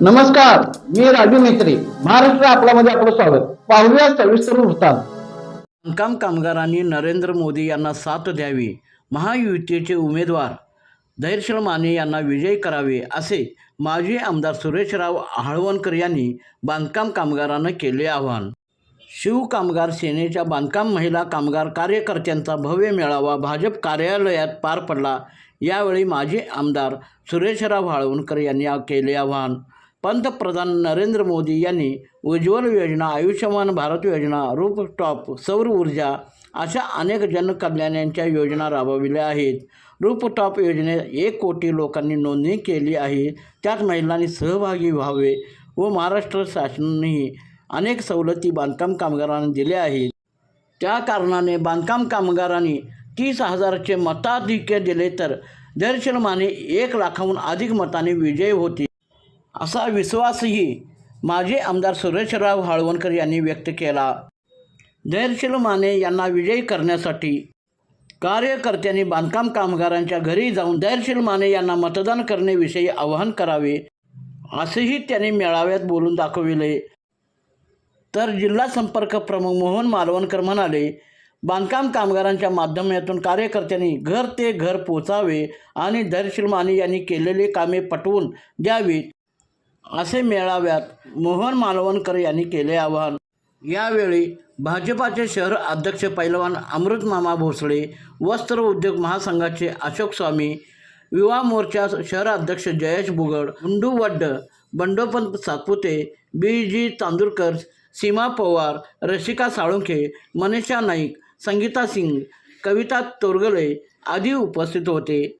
नमस्कार मी राजू मेत्री महाराष्ट्र आपल्यामध्ये आपलं स्वागत. पाहूया सविस्तर वृत्तांत. बांधकाम कामगारांनी नरेंद्र मोदी यांना साथ द्यावी महायुतीचे उमेदवार धैर्यशील माने यांना विजयी करावे असे माजी आमदार सुरेशराव हळवणकर यांनी बांधकाम कामगारांना केले आवाहन. शिवकामगार सेनेच्या बांधकाम महिला कामगार कार्यकर्त्यांचा भव्य मेळावा भाजप कार्यालयात पार पडला. यावेळी माजी आमदार सुरेशराव हाळवणकर यांनी केले आवाहन. पंतप्रधान नरेंद्र मोदी यांनी उज्ज्वल योजना आयुष्यमान भारत योजना रूपटॉप सौर ऊर्जा अशा अनेक जनकल्याणांच्या योजना राबविल्या आहेत. रूपटॉप योजनेत एक कोटी लोकांनी नोंदणी केली आहे. त्यात महिलांनी सहभागी व्हावे व महाराष्ट्र शासनानेही अनेक सवलती बांधकाम कामगारांना दिल्या आहेत. त्या कारणाने बांधकाम कामगारांनी तीस हजारचे मताधिक्य दिले तर दर्शनमाने एक लाखाहून अधिक मताने विजयी होती असा विश्वासही माजी आमदार सुरेशराव हाळवणकर यांनी व्यक्त केला. धैर्यशील माने यांना विजयी करण्यासाठी कार्यकर्त्यांनी बांधकाम कामगारांच्या घरी जाऊन धैर्यशील माने यांना मतदान करण्याविषयी आवाहन करावे असेही त्यांनी मेळाव्यात बोलून दाखविले. तर जिल्हा संपर्क प्रमुख मोहन मालवणकर म्हणाले बांधकाम कामगारांच्या माध्यमातून कार्यकर्त्यांनी घर ते घर पोचावे आणि धैर्यशील माने यांनी केलेली कामे पटवून द्यावीत. असे मेळाव्यात मोहन मालवणकर यांनी केले आवाहन. यावेळी भाजपाचे शहर अध्यक्ष पैलवान अमृतमामा भोसले वस्त्र उद्योग महासंघाचे अशोक स्वामी युवा मोर्चा शहर अध्यक्ष जयेश बुगड गुंडू वड्ड बंडोपंत सातपुते बी जी तांदुरकर सीमा पवार रसिका साळुंखे मनीषा नाईक संगीता सिंग कविता तोरगले आदी उपस्थित होते.